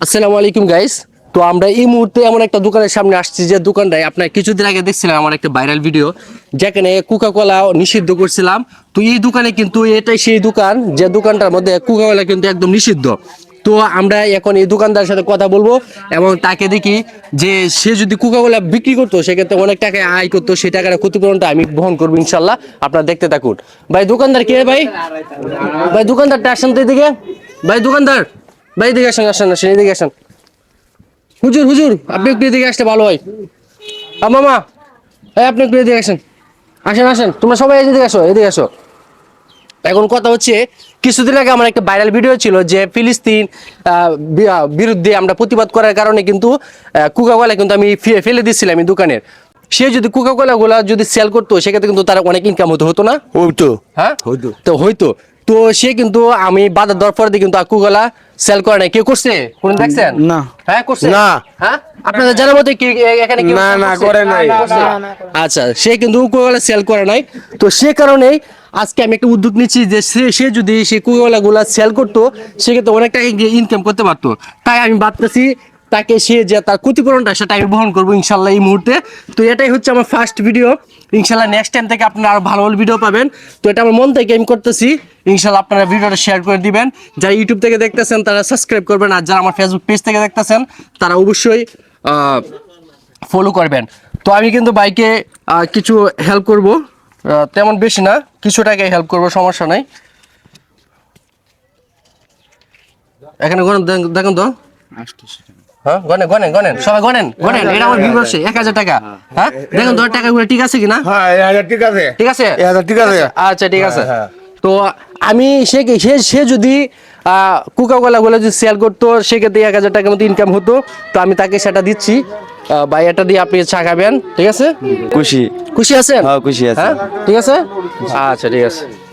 আসসালামু আলাইকুম গাইস তো আমরা এই মুহূর্তে এমন একটা দোকানের সামনে আসছি যে দোকানটায় আপনার কিছুদিন আগে দেখছিলাম আমার একটা ভাইরাল ভিডিও যেখানে কোকা কোলা নিষিদ্ধ করছিলাম। তো এই দোকানে কিন্তু এটাই সেই দোকান যে দোকানটার মধ্যে কোকা কোলা কিন্তু একদম নিষিদ্ধ। তো আমরা এখন এই দোকানদারের সাথে কথা বলব এবং তাকে দেখি যে সে যদি কোকা কোলা বিক্রি করতো সেক্ষেত্রে অনেক টাকা আয় করতো সেই টাকাটা ক্ষতিপূরণটা আমি বহন করব ইনশাল্লাহ আপনারা দেখতে থাকুন। ভাই দোকানদার কে ভাই? ভাই দোকানদারটা আসেন তো এদিকে। ভাই দোকানদার। ভাই এদিকে আসেন আসেন আসেন এদিকে আসেন। হুজুর হুজুর আপনি একটু এদিকে আসলে ভালো হয়। আ মামা এই আপনি একটু এদিকে আসেন। আসেন আসেন তোমরা সবাই এদিকে আসো এদিকে আসো। এখন কথা হচ্ছে কিছুদিন আগে আমার একটা ভাইরাল ভিডিও ছিল যে ফিলিস্তিন বিরুদ্ধে আমরা প্রতিবাদ করার কারণে কিন্তু কুকাকলা কিন্তু আমি ফেলে দিচ্ছিলাম এই দোকানের। সে যদি কুকাকলা গুলা যদি সেল করতো সেক্ষেত্রে কিন্তু তার অনেক ইনকাম হতো হতো না? হইতো। হ্যাঁ? হইতো। তো হয়তো তো সে কিন্তু আমি বাধা দেওয়ার পরে কিন্তু কুকালা সেল করে নাই। কেউ করছে? কোন দেখছেন? না। হ্যাঁ করছে? না। হ্যাঁ? আপনাদের জানার মতে কি এখানে কেউ না, না, করে নাই। আচ্ছা সে কিন্তু কোকালা সেল করে নাই। তো সে কারণেই আজকে আমি একটা উদ্যোগ নিচ্ছি যে সে সে যদি সে কোকালা গুলা সেল করতো সেক্ষেত্রে অনেক টাকা ইনকাম করতে পারতো। তাই আমি ভাবতেছি তাকে সে যে তার ক্ষতিপূরণটা সেটা আমি বহন করব ইনশাল্লাহ এই মুহূর্তে। তো এটাই হচ্ছে আমার ফার্স্ট ভিডিও ইনশাল্লাহ নেক্সট টাইম থেকে আপনারা আরও ভালো ভালো ভিডিও পাবেন। তো এটা আমার মন থেকে আমি করতেছি। ইনশাল্লাহ আপনারা ভিডিওটা শেয়ার করে দিবেন। যারা ইউটিউব থেকে দেখতেছেন, তারা সাবস্ক্রাইব করবেন। আর যারা আমার ফেসবুক পেজ থেকে দেখতেছেন, তারা অবশ্যই ফলো করবেন। তো আমি কিন্তু বাইকে কিছু হেল্প করব। তেমন বেশি না, কিছু টাকায় হেল্প করব, সমস্যা নাই। এখানে দেখেন তো। হ্যাঁ গনেন গনেন গনেন। সবাই গনেন গনেন। এটা আমার ভিউ আছে এক হাজার টাকা। হ্যাঁ দেখেন তো টাকাগুলো ঠিক আছে কিনা? হ্যাঁ এই হাজার ঠিক আছে। ঠিক আছে? এই হাজার ঠিক আছে? আচ্ছা ঠিক আছে। হ্যাঁ, তো আমি সে কি- সে সে যদি কোকা যদি সেল করতো সেক্ষেত্রে এক হাজার টাকার মতো ইনকাম হতো। তো আমি তাকে সেটা দিচ্ছি। ভাই এটা দিয়ে আপনি চা খাবেন ঠিক আছে? খুশি। খুশি আছেন? হ্যাঁ, খুশি আছি। হ্যাঁ ঠিক আছে? আচ্ছা ঠিক আছে।